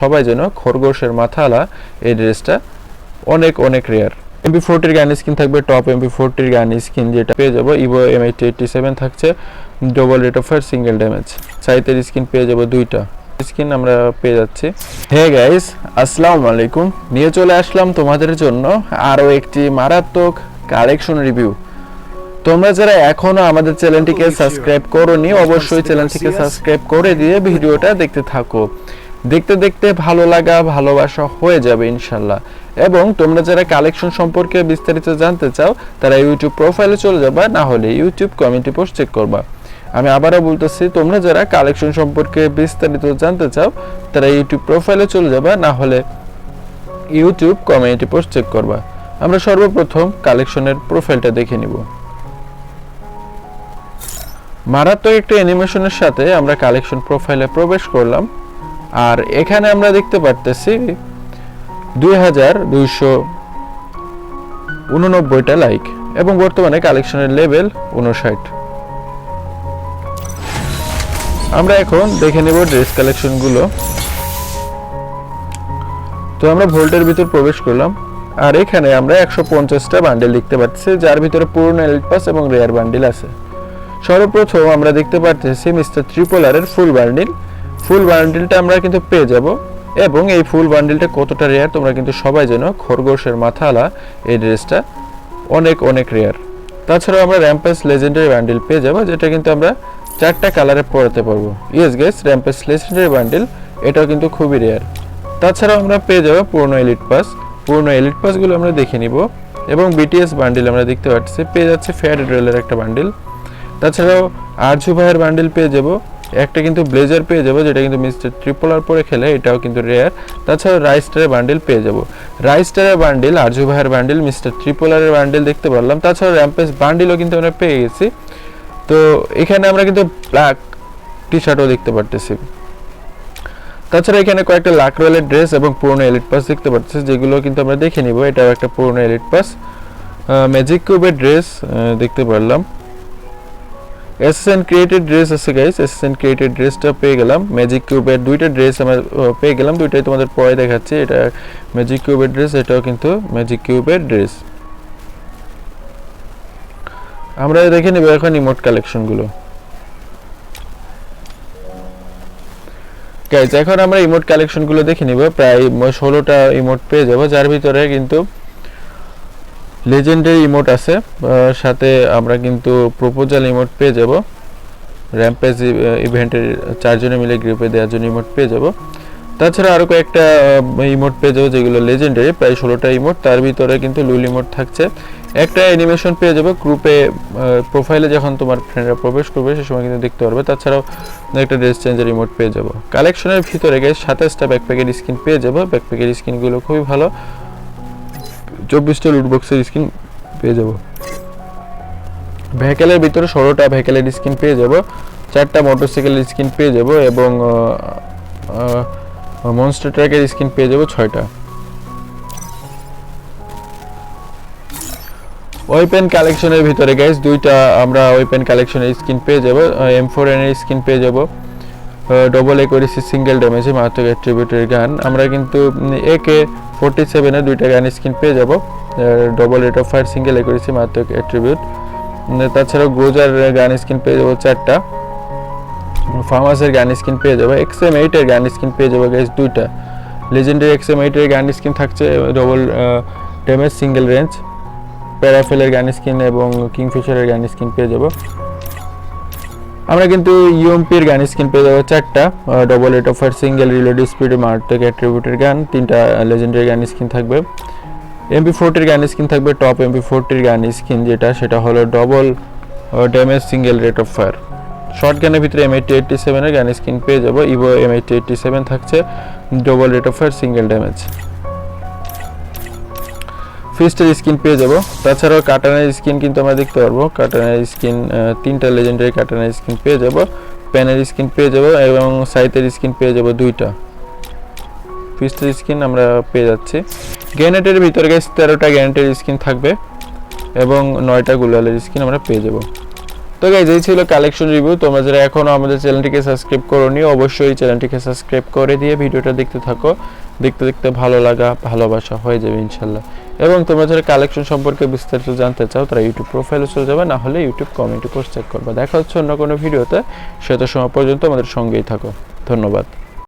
সবাই যেন খরগোশের মাথাওয়ালা এই ড্রেসটা অনেক অনেক রেয়ার এমপি ফোরটির গান স্কিন থাকবে টপ এমপি ফোরটির গান স্কিন যেটা পেয়ে যাব evo M eighty eighty seven থাকছে double rate of fire single damage সাইতের skin পেয়ে যাব দুইটা। স্কিন আমরা পেয়ে যাচ্ছি। হে গাইস আসসালামু আলাইকুম। নিয়ে চলে আসলাম তোমাদের জন্য আরও একটি মারাত্মক কালেকশন রিভিউ তোমরা যারা এখনও আমাদের চ্যানেলটিকে সাবস্ক্রাইব করোনি অবশ্যই চ্যানেলটিকে সাবস্ক্রাইব করে দিয়ে ভিডিওটা দেখতে থাকো। দেখতে দেখতে ভালো লাগা, ভালোবাসা হয়ে যাবে ইনশাল্লাহ। এবং তোমরা যারা কালেকশন সম্পর্কে বিস্তারিত জানতে চাও, তারা ইউটিউব প্রোফাইলে চলে যাবা, না হলে ইউটিউব কমিউনিটি পোস্ট চেক করবা। আমি আবারও বলতেছি, তোমরা যারা কালেকশন সম্পর্কে বিস্তারিত জানতে চাও, তারা ইউটিউব প্রোফাইলে চলে যাবা, না হলে ইউটিউব কমিউনিটি পোস্ট চেক করবা। আমরা সর্বপ্রথম কালেকশনের প্রোফাইলটা দেখে নিব। মারাত্মক একটা অ্যানিমেশনের সাথে আমরা কালেকশন প্রোফাইলে প্রবেশ করলাম। আর এখানে আমরা দেখতে পারতেছি দুই হাজার দুইশো উননব্বইটা লাইক এবং বর্তমানে কালেকশনের লেভেল উনষাট। আমরা এখন দেখে নেব ড্রেস কালেকশনগুলো তো আমরা ভোল্টের ভিতর প্রবেশ করলাম। আর এখানে আমরা একশো পঞ্চাশটা বান্ডেল দেখতে পাচ্ছি, যার ভিতরে পুরনো এলিট পাস এবং রেয়ার বান্ডিল আছে। সর্বপ্রথম আমরা দেখতে পাচ্ছি মিস্টার ত্রিপোলারের ফুল বান্ডিল ফুল বান্ডিলটা আমরা কিন্তু পেয়ে যাব। এবং এই ফুল বান্ডিলটা কতটা রেয়ার তোমরা কিন্তু সবাই জানো, খরগোশের মাথাওয়ালা এই ড্রেসটা অনেক অনেক রেয়ার তাছাড়াও আমরা র্যাম্পাস লেজেন্ডারি বান্ডিল পেয়ে যাব, যেটা কিন্তু আমরা চারটা কালারে পরাতে পারব। ইয়েস গেস র্যাম্পাস লেজেন্ডারি বান্ডিল এটাও কিন্তু খুবই রেয়ার তাছাড়াও আমরা পেয়ে যাব পুরনো এলিট পাস পুরনো এলিট পাসগুলো আমরা দেখে নিব। এবং বিটিএস বান্ডিল আমরা দেখতে পাচ্ছি। পেয়ে যাচ্ছে ফেয়ার রেলের একটা বান্ডিল তাছাড়াও আরজু ভাইয়ের বান্ডিল পেয়ে যাব। একটা কিন্তু ব্লেজার পেয়ে যাব, যেটা কিন্তু মিস্টার ট্রিপলার পরে খেলে, এটাও কিন্তু রেয়ার তাছাড়া রাইস্টারের বান্ডিল পেয়ে যাব। রাইস্টারের বান্ডিল আরজু ভাইয়ের বান্ডিল মিস্টার ট্রিপলারের বান্ডিল দেখতে পারলাম। তাছাড়া র্যাম্পেস বান্ডিলও কিন্তু আমরা পেয়ে গেছি। তো এখানে আমরা কিন্তু ব্ল্যাক টি শার্টও দেখতে পারতেছি। তাছাড়া এখানে কয়েকটা লাক রয়েলের ড্রেস এবং পুরনো এলিট পাস দেখতে পাচ্ছি যেগুলো কিন্তু আমরা দেখে নিব। এটাও একটা পুরনো এলিট পাস ম্যাজিক কিউবের ড্রেস দেখতে পারলাম। এসএসএন ক্রিয়েটেড ড্রেস আছে গাইস এসএসএন ক্রিয়েটেড ড্রেসটা পেয়ে গেলাম। ম্যাজিক কিউবের দুইটা ড্রেস আমরা পেয়ে গেলাম। দুইটাই তোমাদের পরে দেখাচ্ছি। এটা ম্যাজিক কিউবের ড্রেস এটাও কিন্তু ম্যাজিক কিউবের ড্রেস আমরা দেখে নিব এখন ইমোট কালেকশনগুলো গাইজ এখন আমরা ইমোট কালেকশনগুলো দেখে নিব। প্রায় ষোলোটা ইমোট পেয়ে যাব, যার ভিতরে কিন্তু লেজেন্ডারি ইমোট আছে সাথে আমরা কিন্তু প্রপোজাল ইমোট পেয়ে যাব। র্যাম্পেজ ইভেন্টের চারজনে মিলে গ্রুপে দেওয়ার জন্য ইমোট পেয়ে যাব। তাছাড়া আরও কয়েকটা ইমোট পেয়ে যাব, যেগুলো লেজেন্ডারি প্রায় ষোলোটা ইমোট তার ভিতরে কিন্তু লুল ইমোট থাকছে। একটা অ্যানিমেশন পেয়ে যাব গ্রুপে প্রোফাইলে যখন তোমার ফ্রেন্ডরা প্রবেশ করবে, সে সময় কিন্তু দেখতে পারবে। তাছাড়াও একটা ড্রেস চেঞ্জের রিমোট পেয়ে যাব। কালেকশনের ভিতরে গিয়ে সাতাশটা ব্যাকপ্যাকের স্কিন পেয়ে যাব। ব্যাকপ্যাকের স্কিনগুলো খুবই ভালো। চব্বিশটা লুটবক্সের স্কিন পেয়ে যাব। ভেহিকেলের ভিতরে ষোলোটা ভেহিকেলের স্কিন পেয়ে যাব, চারটা মোটরসাইকেলের স্কিন পেয়ে যাব এবং মনস্টার ট্র্যাকের স্কিন পেয়ে যাব ছয়টা। ওয়েপেন কালেকশনের ভিতরে গাইস দুইটা আমরা ওয়েপেন কালেকশনের স্কিন পেয়ে যাব এম ফোর এন এর স্কিন পেয়ে যাব। ডবল এ করেছি সিঙ্গেল ড্যামেজে মারাত্মক অ্যাট্রিবিউটের গান আমরা কিন্তু একে ফোরটি সেভেনের দুইটা গান স্কিন পেয়ে যাব। Double rate of fire single এ করেছি, মারাত্মক অ্যাট্রিবিউট তাছাড়াও গ্রোজার গান স্কিন পেয়ে যাব চারটা। ফার্মাসের গান স্কিন পেয়ে যাব। এক্স এম এইটের গান স্কিন পেয়ে যাব গ্যাস দুইটা। লেজেন্ডারি এক্স এম এইটের গান স্কিন থাকছে ডবল ড্যামেজ সিঙ্গেল রেঞ্জ প্যারাফেলের গান স্কিন এবং কিংফিশারের গান স্কিন পেয়ে যাব। আমরা কিন্তু ইউএমপির গান স্কিন পেয়ে যাব চারটা ডবল এট অফার সিঙ্গেল রিলোড স্পিড মার্টেক অ্যাট্রিবিউটের গান, তিনটা লেজেন্ডারি গান স্কিন থাকবে। এমপি ফোরটির গান স্কিন থাকবে টপ এমপি ফোরটির গান স্কিন যেটা, সেটা হলো double damage single rate of fire short গানের ভিতরে এম এইটি এইটটি সেভেনের গান স্কিন পেয়ে যাব evo M eighty eighty seven থাকছে double rate of fire single damage ফিস্টের skin পেয়ে যাব। তাছাড়াও কাটানের স্কিন কিন্তু আমরা দেখতে পারব। কাটানের স্কিন তিনটা লেজেন্ডারি কাটানের স্কিন পেয়ে যাব। প্যানের স্কিন পেয়ে যাব এবং সাইতের স্কিন পেয়ে যাব দুইটা। ফিস্টের স্কিন আমরা পেয়ে যাচ্ছি। গ্যানেটের ভিতরে গেছে তেরোটা গ্যানেটের স্কিন থাকবে এবং নয়টা গুলালের স্কিন আমরা পেয়ে যাব। তো গাইজ এই ছিল কালেকশন রিভিউ তোমরা যারা এখনও আমাদের চ্যানেলটিকে সাবস্ক্রাইব করোনি, অবশ্যই চ্যানেলটিকে সাবস্ক্রাইব করে দিয়ে ভিডিওটা দেখতে থাকো। দেখতে দেখতে ভালো লাগা, ভালোবাসা হয়ে যাবে ইনশাল্লাহ। এবং তোমরা যারা কালেকশন সম্পর্কে বিস্তারিত জানতে চাও, তারা ইউটিউব প্রোফাইলে চলে যাবে, না হলে ইউটিউব কমেন্ট পোস্ট চেক করবে। দেখা হচ্ছে অন্য কোনো ভিডিওতে সেটা সময় পর্যন্ত আমাদের সঙ্গেই থাকো। ধন্যবাদ।